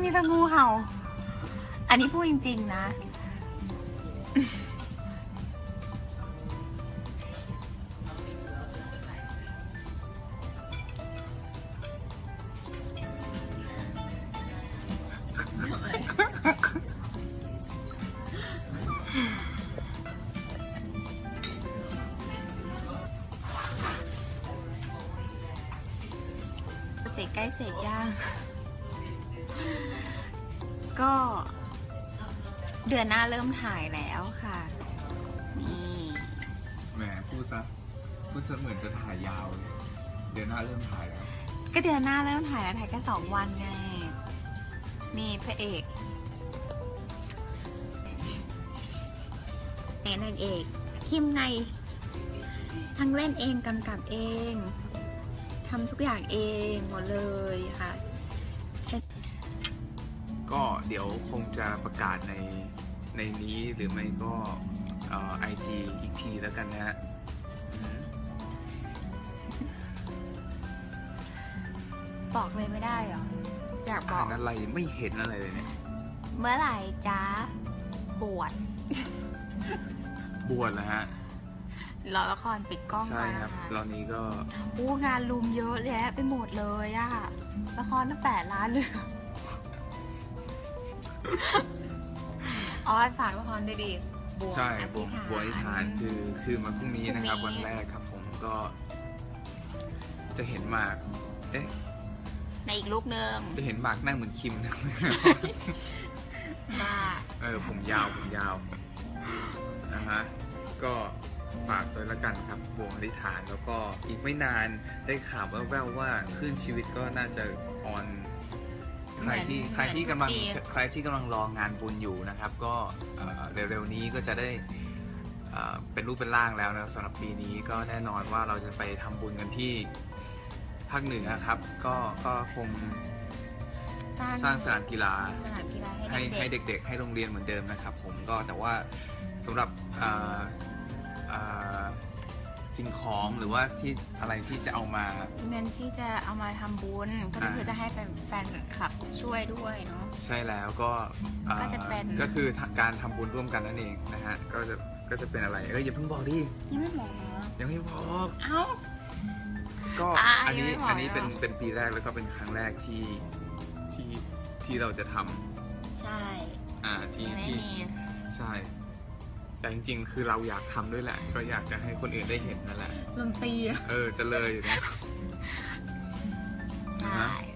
มีแต่งูเห่า อันนี้พูดจริง ๆ นะ เจกต์ใกล้เสร็จยัง ก็เดือนหน้าเริ่มถ่ายแล้วค่ะ นี่แหมพูดซะพูดซะเหมือนจะถ่ายยาวเลยเดือนหน้าเริ่มถ่ายแล้วก็เดือนหน้าเริ่มถ่ายแล้วถ่ายแค่สองวันไง นี่พระเอกแอนนางเอก คิมไงทั้งเล่นเองกำกับเองทำทุกอย่างเองหมดเลยค่ะ ก็เดี๋ยวคงจะประกาศในในนี้หรือไม่ก็ไอจีอีกทีแล้วกันนะฮะอืมบอกเลยไม่ได้เหรอ อยากบอ่าอนกอะไรไม่เห็นอะไรเลยเนี่ย เมื่อไหร่จ้าบวชบวชแล้วฮะ รอละครปิดกล้องใช่มาครับ ตอนนี้ก็ อู้งานลุมเยอะแยะไปหมดเลยอะละครตั้งแปดล้านเลย ออสฝากละครด้วยดิบวชใช่อธิษบวชบวชอธิษฐานคือคือมาพรุ่งนี้นะครับพรุ่งนี้วันแรกครับผมก็ จะเห็นหมาก เอ๊ะ ในอีกรูปหนึ่งจะเห็นหมากนั่งเหมือนคิมนะบ้าเออผมยาวผมยาวนะฮะก็ฝากด้วยละกันครับวงอธิษฐานแล้วก็อีกไม่นานได้ข่าวแว่วๆว่าคลื่นชีวิตก็น่าจะออน ใครที่ใครที่กำลังใครที่กำลังรองานบุญอยู่นะครับ ก็เอ่อเร็วๆนี้ก็จะได้เอ่อเป็นรูปเป็นร่างแล้วนะสำหรับปีนี้ก็แน่นอนว่าเราจะไปทำบุญกันที่ภาคเหนือครับ ก็ก็คงสร้างสนามกีฬาสนามกีฬาให้ให้ให้เด็กเด็ก ๆ ให้โรงเรียนเหมือนเดิมนะครับ ผมก็แต่ว่าสำหรับอ่าอ่า สิ่งของหรือว่าที่อะไรที่จะเอามาๆเงินที่จะเอามาทำบุญก็อ่า คือจะให้เป็นแฟนคลับช่วยด้วยเนาะ ใช่แล้วก็อ่าก็จะเป็น ก็คือการทำบุญร่วมกันนั่นเองนะฮะก็จะก็จะเป็นอะไรเอ้ยอย่าเพิ่งบอกดินี่ไม่บอกนะยังไม่บอกเอ้า ก็อ่าอันนี้ยังไม่บอกอันนี้เหรอเป็นเป็นปีแรกแล้วก็เป็นครั้งแรกที่ที่ที่เราจะทำใช่อ่าที่ยังไม่ที่มี ใช่ แต่จริง ๆ คือเราอยากทำด้วยแหละ ก็อยากจะให้คนอื่นได้เห็นนั่นแหละดนตรีเออจะเลยอยู่นะได้